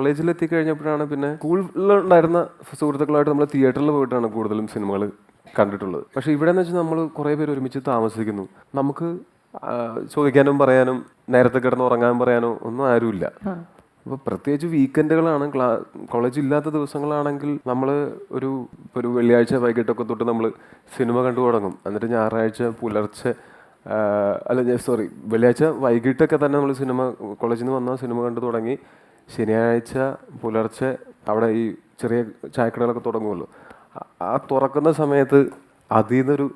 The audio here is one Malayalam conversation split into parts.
കോളേജിൽ എത്തിക്കഴിഞ്ഞപ്പോഴാണ് പിന്നെ സ്കൂളിലുണ്ടായിരുന്ന സുഹൃത്തുക്കളായിട്ട് നമ്മൾ തിയേറ്ററിൽ പോയിട്ടാണ് കൂടുതലും സിനിമകൾ കണ്ടിട്ടുള്ളത്. പക്ഷേ ഇവിടെ എന്ന് വെച്ചാൽ നമ്മൾ കുറേ പേര് ഒരുമിച്ച് താമസിക്കുന്നു. നമുക്ക് ചോദിക്കാനും പറയാനും നേരത്തെ കിടന്ന് ഉറങ്ങാൻ പറയാനോ ഒന്നും ആരുമില്ല. അപ്പോൾ പ്രത്യേകിച്ച് വീക്കെൻഡുകളാണ് ക്ലാ കോളേജ് ഇല്ലാത്ത ദിവസങ്ങളാണെങ്കിൽ നമ്മൾ ഒരു ഒരു വെള്ളിയാഴ്ച വൈകിട്ടൊക്കെ തൊട്ട് നമ്മൾ സിനിമ കണ്ടു തുടങ്ങും. എന്നിട്ട് ഞായറാഴ്ച പുലർച്ചെ അല്ല സോറി വെള്ളിയാഴ്ച വൈകിട്ടൊക്കെ തന്നെ നമ്മൾ സിനിമ കോളേജിൽ നിന്ന് വന്നാൽ സിനിമ കണ്ടു തുടങ്ങി. ശനിയാഴ്ച പുലർച്ചെ അവിടെ ഈ ചെറിയ ചായക്കടകളൊക്കെ തുടങ്ങുമല്ലോ. ആ- തുറക്കുന്ന സമയത്ത് അതിൽ നിന്നൊരു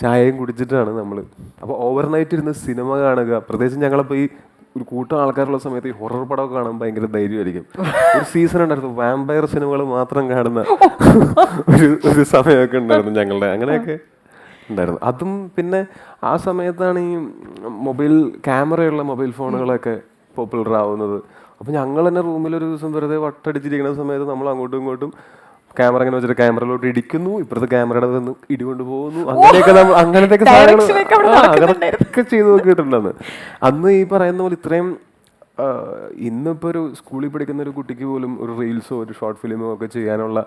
ചായയും കുടിച്ചിട്ടാണ് നമ്മൾ അപ്പോൾ ഓവർനൈറ്റ് ഇരുന്ന് സിനിമ കാണുക. പ്രത്യേകിച്ച് ഞങ്ങളിപ്പോൾ ഈ ഒരു കൂട്ടം ആൾക്കാരുള്ള സമയത്ത് ഈ ഹൊറർ പടമൊക്കെ കാണാൻ ഭയങ്കര ധൈര്യമായിരിക്കും. ഒരു സീസൺ ഉണ്ടായിരുന്നു. വാമ്പയർ സിനിമകൾ മാത്രം കാണുന്ന ഒരു ഒരു സമയമൊക്കെ ഉണ്ടായിരുന്നു ഞങ്ങളുടെ. അങ്ങനെയൊക്കെ ഉണ്ടായിരുന്നു. അതും പിന്നെ ആ സമയത്താണ് ഈ മൊബൈൽ ക്യാമറയുള്ള മൊബൈൽ ഫോണുകളൊക്കെ പോപ്പുലർ ആവുന്നത് അപ്പോൾ ഞങ്ങൾ തന്നെ റൂമിൽ ഒരു ദിവസം വെറുതെ വട്ടടിച്ചിരിക്കുന്ന സമയത്ത് നമ്മൾ അങ്ങോട്ടും ഇങ്ങോട്ടും ക്യാമറ ഇങ്ങനെ വെച്ചിട്ട് ക്യാമറയിലോട്ട് ഇടിക്കുന്നു. ഇപ്പുറത്തെ ക്യാമറയുടെ വന്ന് ഇടികൊണ്ട് പോകുന്നു. അങ്ങനെയൊക്കെ നമ്മൾ അങ്ങനത്തെ സാധനങ്ങൾ ഒക്കെ ചെയ്തു നോക്കിയിട്ടുണ്ടെന്ന്. അന്ന് ഈ പറയുന്ന പോലെ ഇത്രയും ഇന്നിപ്പോൾ ഇന്നിപ്പോ ഒരു സ്കൂളിൽ പഠിക്കുന്ന ഒരു കുട്ടിക്ക് പോലും ഒരു റീൽസോ ഒരു ഷോർട്ട് ഫിലിമോ ഒക്കെ ചെയ്യാനുള്ള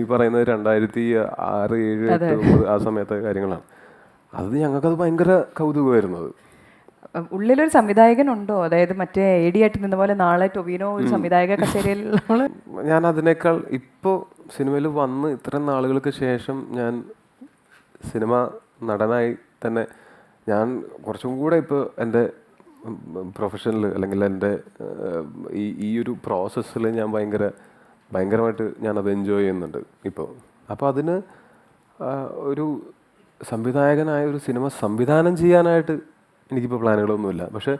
ഈ പറയുന്നത് രണ്ടായിരത്തി ആറ് ഏഴ് എട്ട് ഒമ്പത് ആ സമയത്തെ കാര്യങ്ങളാണ്. അത് ഞങ്ങൾക്കത് ഭയങ്കര കൗതുകമായിരുന്നു അത് ഉള്ളിലൊരു സംവിധായകൻ ഉണ്ടോ അതായത് മറ്റേ എ ഡി ആയിട്ട് നിന്ന പോലെ നാളെ ടൊവിനോ ഒരു സംവിധായക കച്ചേരിയിൽ ഞാൻ അതിനേക്കാൾ ഇപ്പോൾ സിനിമയിൽ വന്ന് ഇത്രയും നാളുകൾക്ക് ശേഷം ഞാൻ സിനിമ നടനായി തന്നെ ഞാൻ കുറച്ചും കൂടെ ഇപ്പോൾ എന്റെ പ്രൊഫഷനിൽ അല്ലെങ്കിൽ എന്റെ ഈ ഈ ഒരു പ്രോസസ്സിൽ ഞാൻ ഭയങ്കര ഭയങ്കരമായിട്ട് ഞാനത് എൻജോയ് ചെയ്യുന്നുണ്ട് ഇപ്പോൾ അപ്പോൾ അതിന് ഒരു സംവിധായകനായ ഒരു സിനിമ സംവിധാനം ചെയ്യാനായിട്ട് എനിക്കിപ്പോൾ പ്ലാനുകളൊന്നുമില്ല. പക്ഷേ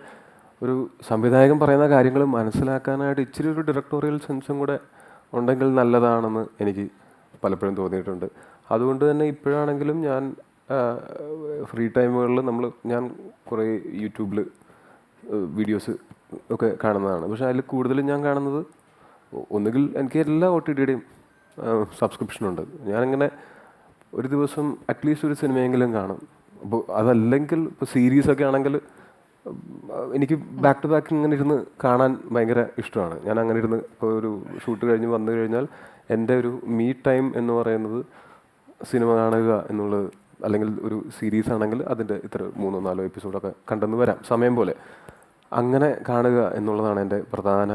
ഒരു സംവിധായകൻ പറയുന്ന കാര്യങ്ങൾ മനസ്സിലാക്കാനായിട്ട് ഇച്ചിരി ഒരു ഡയറക്ടോറിയൽ സെൻസും കൂടെ ഉണ്ടെങ്കിൽ നല്ലതാണെന്ന് എനിക്ക് പലപ്പോഴും തോന്നിയിട്ടുണ്ട്. അതുകൊണ്ട് തന്നെ ഇപ്പോഴാണെങ്കിലും ഞാൻ ഫ്രീ ടൈമുകളിൽ നമ്മൾ ഞാൻ കുറേ യൂട്യൂബിൽ വീഡിയോസ് ഒക്കെ കാണുന്നതാണ്. പക്ഷേ അതിൽ കൂടുതലും ഞാൻ കാണുന്നത് ഒന്നുകിൽ എനിക്ക് എല്ലാ ഒ ടി ടിയുടെയും സബ്സ്ക്രിപ്ഷനുണ്ട് ഞാനിങ്ങനെ ഒരു ദിവസം അറ്റ്ലീസ്റ്റ് ഒരു സിനിമയെങ്കിലും കാണും. അപ്പോൾ അതല്ലെങ്കിൽ ഇപ്പോൾ സീരീസൊക്കെ ആണെങ്കിൽ എനിക്ക് ബാക്ക് ടു ബാക്ക് ഇങ്ങനെ ഇരുന്ന് കാണാൻ ഭയങ്കര ഇഷ്ടമാണ്. ഞാൻ അങ്ങനെ ഇരുന്ന് ഇപ്പോൾ ഒരു ഷൂട്ട് കഴിഞ്ഞ് വന്നു കഴിഞ്ഞാൽ എന്റെ ഒരു മീ ടൈം എന്ന് പറയുന്നത് സിനിമ കാണുക എന്നുള്ളത് അല്ലെങ്കിൽ ഒരു സീരീസ് ആണെങ്കിൽ അതിന്റെ ഇത്ര മൂന്നോ നാലോ എപ്പിസോഡൊക്കെ കണ്ടെന്ന് വരാം സമയം പോലെ. അങ്ങനെ കാണുക എന്നുള്ളതാണ് എന്റെ പ്രധാന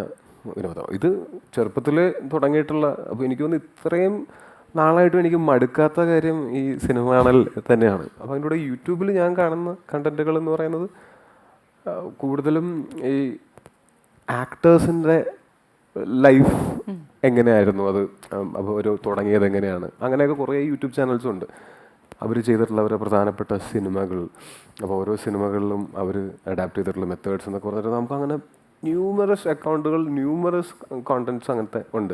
വിനോദം. ഇത് ചെറുപ്പത്തിൽ തുടങ്ങിയിട്ടുള്ള അപ്പോൾ എനിക്ക് തോന്നുന്നു ഇത്രയും നാളായിട്ടും എനിക്ക് മടുക്കാത്ത കാര്യം ഈ സിനിമ കാണൽ തന്നെയാണ്. അപ്പോൾ അതിന്റെ കൂടെ യൂട്യൂബിൽ ഞാൻ കാണുന്ന കണ്ടന്റുകൾ എന്ന് പറയുന്നത് കൂടുതലും ഈ ആക്ടേഴ്സിന്റെ ലൈഫ് എങ്ങനെയായിരുന്നു അത്? അപ്പോൾ ഒരു തുടങ്ങിയത് എങ്ങനെയാണ്? അങ്ങനെയൊക്കെ കുറേ യൂട്യൂബ് ചാനൽസും ഉണ്ട്. അവർ ചെയ്തിട്ടുള്ള അവരുടെ പ്രധാനപ്പെട്ട സിനിമകൾ അപ്പോൾ ഓരോ സിനിമകളിലും അവർ അഡാപ്റ്റ് ചെയ്തിട്ടുള്ള മെത്തേഡ്സ് എന്നൊക്കെ പറഞ്ഞിട്ട് നമുക്ക് അങ്ങനെ ന്യൂമറസ് അക്കൗണ്ടുകൾ ന്യൂമറസ് കോണ്ടന്റ്സ് അങ്ങനത്തെ ഉണ്ട്.